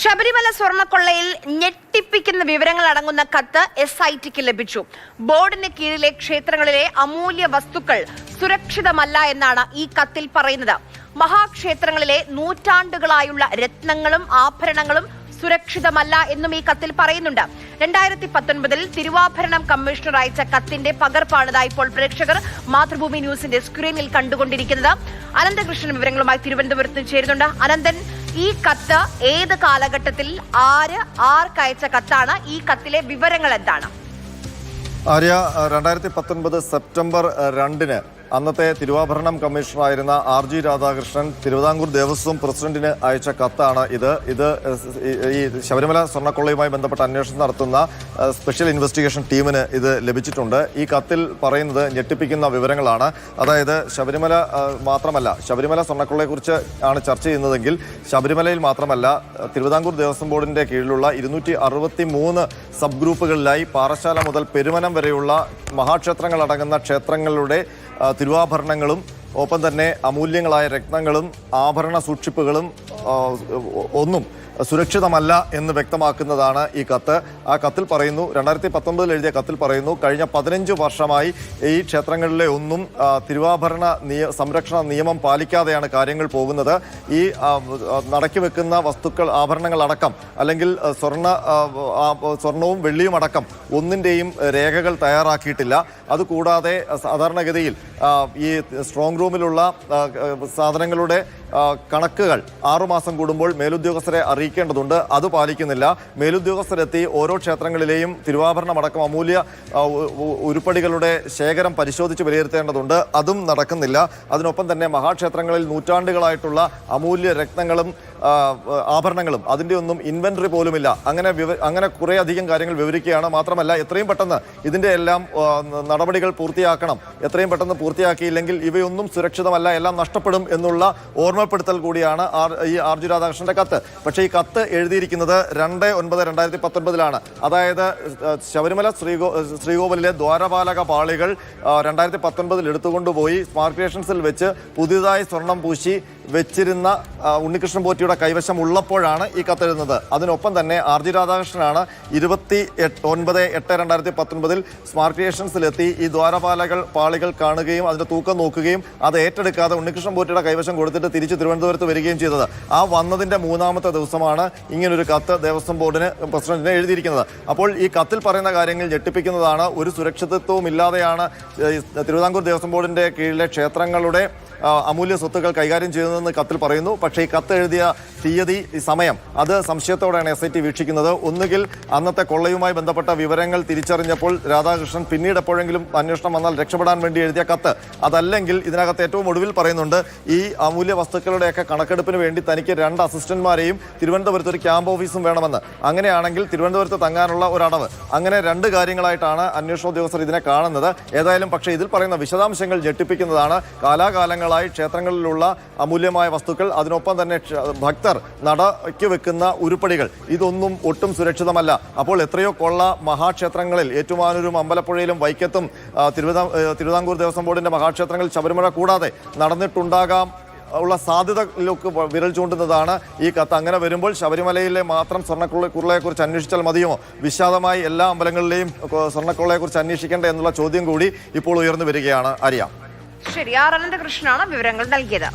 ശബരിമല സ്വർണക്കൊള്ളയിൽ ഞെട്ടിപ്പിക്കുന്ന വിവരങ്ങൾ അടങ്ങുന്ന കത്ത് എസ് ഐ ടിക്ക് ലഭിച്ചു. ബോർഡിന് കീഴിലെ ക്ഷേത്രങ്ങളിലെ അമൂല്യ വസ്തുക്കൾ സുരക്ഷിതമല്ല എന്നാണ് ഈ കത്തിൽ പറയുന്നത്. മഹാക്ഷേത്രങ്ങളിലെ നൂറ്റാണ്ടുകളായുള്ള രത്നങ്ങളും ആഭരണങ്ങളും സുരക്ഷിതമല്ല എന്നും ഈ കത്തിൽ പറയുന്നുണ്ട്. രണ്ടായിരത്തി പത്തൊൻപതിൽ തിരുവാഭരണം കമ്മീഷണർ അയച്ച കത്തിന്റെ പകർപ്പാണിതാ ഇപ്പോൾ പ്രേക്ഷകർ മാതൃഭൂമി ന്യൂസിന്റെ സ്ക്രീനിൽ കണ്ടുകൊണ്ടിരിക്കുന്നത്. അനന്തകൃഷ്ണൻ വിവരങ്ങളുമായി തിരുവനന്തപുരത്ത് ചേരുന്നുണ്ട്. അനന്തൻ ഈ കത്ത് ഏത് കാലഘട്ടത്തിൽ ആര് ആർക്കയച്ച കത്താണ്? ഈ കത്തിലെ വിവരങ്ങൾ എന്താണ്? ആര്യ രണ്ടായിരത്തി പത്തൊൻപത് സെപ്റ്റംബർ രണ്ടിന് അന്നത്തെ തിരുവാഭരണം കമ്മീഷണറായിരുന്ന ആർ ജി രാധാകൃഷ്ണൻ തിരുവിതാംകൂർ ദേവസ്വം പ്രസിഡന്റിന് അയച്ച കത്താണ് ഇത്. ഇത് ഈ- ശബരിമല സ്വർണക്കൊള്ളയുമായി ബന്ധപ്പെട്ട അന്വേഷണം നടത്തുന്ന സ്പെഷ്യൽ ഇൻവെസ്റ്റിഗേഷൻ ടീമിന് ഇത് ലഭിച്ചിട്ടുണ്ട്. ഈ കത്തിൽ പറയുന്നത് ഞെട്ടിപ്പിക്കുന്ന വിവരങ്ങളാണ്. അതായത് ശബരിമല മാത്രമല്ല ശബരിമല സ്വർണക്കൊള്ളയെക്കുറിച്ച് ആണ് ചർച്ച ചെയ്യുന്നതെങ്കിൽ ശബരിമലയിൽ മാത്രമല്ല തിരുവിതാംകൂർ ദേവസ്വം ബോർഡിന്റെ കീഴിലുള്ള ഇരുന്നൂറ്റി സബ് ഗ്രൂപ്പുകളിലായി പാറശാല മുതൽ പെരുമനം വരെയുള്ള മഹാക്ഷേത്രങ്ങളടങ്ങുന്ന ക്ഷേത്രങ്ങളുടെ തിരുവാഭരണങ്ങളും ഒപ്പം തന്നെ അമൂല്യങ്ങളായ രത്നങ്ങളും ആഭരണ സൂക്ഷിപ്പുകളും ഒന്നും സുരക്ഷിതമല്ല എന്ന് വ്യക്തമാക്കുന്നതാണ് ഈ കത്ത്. ആ കത്തിൽ പറയുന്നു രണ്ടായിരത്തി പത്തൊമ്പതിൽ എഴുതിയ കത്തിൽ പറയുന്നു കഴിഞ്ഞ പതിനഞ്ച് വർഷമായി ഈ ക്ഷേത്രങ്ങളിലെ ഒന്നും തിരുവാഭരണ നിയ സംരക്ഷണ നിയമം പാലിക്കാതെയാണ് കാര്യങ്ങൾ പോകുന്നത്. ഈ നടക്കി വെക്കുന്ന വസ്തുക്കൾ ആഭരണങ്ങൾ അടക്കം അല്ലെങ്കിൽ സ്വർണ സ്വർണവും വെള്ളിയും അടക്കം ഒന്നിന്റെയും രേഖകൾ തയ്യാറാക്കിയിട്ടില്ല. അതുകൂടാതെ സാധാരണഗതിയിൽ ഈ സ്ട്രോങ് റൂമിലുള്ള സാധനങ്ങളുടെ കണക്കുകൾ ആറുമാസം കൂടുമ്പോൾ മേലുദ്യോഗസ്ഥരെ അറിയിക്കേണ്ടതുണ്ട്. അത് പാലിക്കുന്നില്ല. മേലുദ്യോഗസ്ഥരെത്തി ഓരോ ക്ഷേത്രങ്ങളിലെയും തിരുവാഭരണമടക്കം അമൂല്യ ഉരുപ്പടികളുടെ ശേഖരം പരിശോധിച്ച് വിലയിരുത്തേണ്ടതുണ്ട്. അതും നടക്കുന്നില്ല. അതിനൊപ്പം തന്നെ മഹാക്ഷേത്രങ്ങളിൽ നൂറ്റാണ്ടുകളായിട്ടുള്ള അമൂല്യ രക്തങ്ങളും ആഭരണങ്ങളും അതിന്റെ ഒന്നും ഇൻവെന്ററി പോലുമില്ല. അങ്ങനെ അങ്ങനെ കുറേ അധികം കാര്യങ്ങൾ വിവരിക്കുകയാണ്. മാത്രമല്ല എത്രയും പെട്ടെന്ന് ഇതിന്റെ എല്ലാം നടപടികൾ പൂർത്തിയാക്കണം. എത്രയും പെട്ടെന്ന് പൂർത്തിയാക്കിയില്ലെങ്കിൽ ഇവയൊന്നും സുരക്ഷിതമല്ല. എല്ലാം നഷ്ടപ്പെടും എന്നുള്ള ഓർമ്മപ്പെടുത്തൽ കൂടിയാണ് ഈ ആർ ജി രാധാകൃഷ്ണന്റെ കത്ത്. പക്ഷേ ഈ കത്ത് എഴുതിയിരിക്കുന്നത് രണ്ട് ഒൻപത് രണ്ടായിരത്തി പത്തൊൻപതിലാണ്. അതായത് ശബരിമല ശ്രീകോ ശ്രീകോവിലിലെ ദ്വാരപാലക പാളികൾ രണ്ടായിരത്തി പത്തൊൻപതിൽ എടുത്തുകൊണ്ടുപോയി സ്മാർട്ട് ക്രിയേഷൻസിൽ വെച്ച് പുതിയതായി സ്വർണം പൂശി വെച്ചിരുന്ന ഉണ്ണികൃഷ്ണൻ പോറ്റിയുടെ കൈവശം ഉള്ളപ്പോഴാണ് ഈ കത്തെഴുതുന്നത് അതിനൊപ്പം തന്നെ ആർ ജി രാധാകൃഷ്ണനാണ് ഇരുപത്തി എട്ട് ഒൻപത് എട്ട് രണ്ടായിരത്തി പത്തൊൻപതിൽ സ്മാർട്ട് ക്രിയേഷൻസിലെത്തി. ഈ ദ്വാരപാലകൾ പാളികൾ കാണുകയും അതിന്റെ തൂക്കം നോക്കുകയും അത് ഏറ്റെടുക്കാതെ ഉണ്ണികൃഷ്ണൻ പോറ്റിയുടെ കൈവശം കൊടുത്തിട്ട് തിരിച്ച് തിരുവനന്തപുരത്ത് വരികയും ചെയ്തത്. ആ വന്നതിന്റെ മൂന്നാമത്തെ ദിവസമാണ് ഇങ്ങനൊരു കത്ത് ദേവസ്വം ബോർഡിന് പ്രസിഡന്റിനെ എഴുതിയിരിക്കുന്നത്. അപ്പോൾ ഈ കത്തിൽ പറയുന്ന കാര്യങ്ങൾ ഞെട്ടിപ്പിക്കുന്നതാണ്. ഒരു സുരക്ഷിതത്വവും ഇല്ലാതെയാണ് തിരുവിതാംകൂർ ദേവസ്വം ബോർഡിന്റെ കീഴിലെ ക്ഷേത്രങ്ങളുടെ അമൂല്യ സ്വത്തുക്കൾ കൈകാര്യം ചെയ്യുന്നതെന്ന് കത്തിൽ പറയുന്നു. പക്ഷേ ഈ കത്ത് എഴുതിയ തീയതി സമയം അത് സംശയത്തോടെയാണ് എസ് ഐ ടി വീക്ഷിക്കുന്നത്. ഒന്നുകിൽ അന്നത്തെ കൊള്ളയുമായി ബന്ധപ്പെട്ട വിവരങ്ങൾ തിരിച്ചറിഞ്ഞപ്പോൾ രാധാകൃഷ്ണൻ പിന്നീട് എപ്പോഴെങ്കിലും അന്വേഷണം വന്നാൽ രക്ഷപ്പെടാൻ വേണ്ടി എഴുതിയ കത്ത്. അതല്ലെങ്കിൽ ഇതിനകത്ത് ഏറ്റവും ഒടുവിൽ പറയുന്നുണ്ട് ഈ അമൂല്യ വസ്തുക്കളുടെയൊക്കെ കണക്കെടുപ്പിന് വേണ്ടി തനിക്ക് രണ്ട് അസിസ്റ്റന്റ്മാരെയും തിരുവനന്തപുരത്ത് ഒരു ക്യാമ്പ് ഓഫീസും വേണമെന്ന്. അങ്ങനെയാണെങ്കിൽ തിരുവനന്തപുരത്ത് തങ്ങാനുള്ള ഒരടവ്. അങ്ങനെ രണ്ട് കാര്യങ്ങളായിട്ടാണ് അന്വേഷണ ഉദ്യോഗസ്ഥർ ഇതിനെ കാണുന്നത്. ഏതായാലും പക്ഷേ ഇതിൽ പറയുന്ന വിശദാംശങ്ങൾ ഞെട്ടിപ്പിക്കുന്നതാണ്. കാലാകാലങ്ങളായി ക്ഷേത്രങ്ങളിലുള്ള അമൂല്യമായ വസ്തുക്കൾ അതിനൊപ്പം തന്നെ ഭക്തർ നടയ്ക്ക് വെക്കുന്ന ഉരുപ്പടികൾ. ഇതൊന്നും ഒട്ടും സുരക്ഷിതമല്ല. അപ്പോൾ എത്രയോ കൊള്ള മഹാക്ഷേത്രങ്ങളിൽ ഏറ്റുമാനൂരും അമ്പലപ്പുഴയിലും വൈക്കത്തും തിരുവിതാംകൂർ ദേവസ്വം ബോർഡിന്റെ മഹാക്ഷേത്രങ്ങളിൽ ശബരിമല കൂടാതെ നടന്നിട്ടുണ്ടാകാം ഉള്ള സാധ്യതയിലൊക്കെ വിരൽ ചൂണ്ടുന്നതാണ് ഈ കത്ത്. അങ്ങനെ വരുമ്പോൾ ശബരിമലയിലെ മാത്രം സ്വർണക്കുള്ള കുറിച്ച് അന്വേഷിച്ചാൽ മതിയോ? വിശാലമായി എല്ലാ അമ്പലങ്ങളിലെയും സ്വർണക്കുള്ളയെക്കുറിച്ച് അന്വേഷിക്കേണ്ട എന്നുള്ള ചോദ്യം കൂടി ഇപ്പോൾ ഉയർന്നു വരികയാണ്. അറിയാം. ശരി ആർ അനന്തകൃഷ്ണനാണ് വിവരങ്ങൾ നൽകിയത്.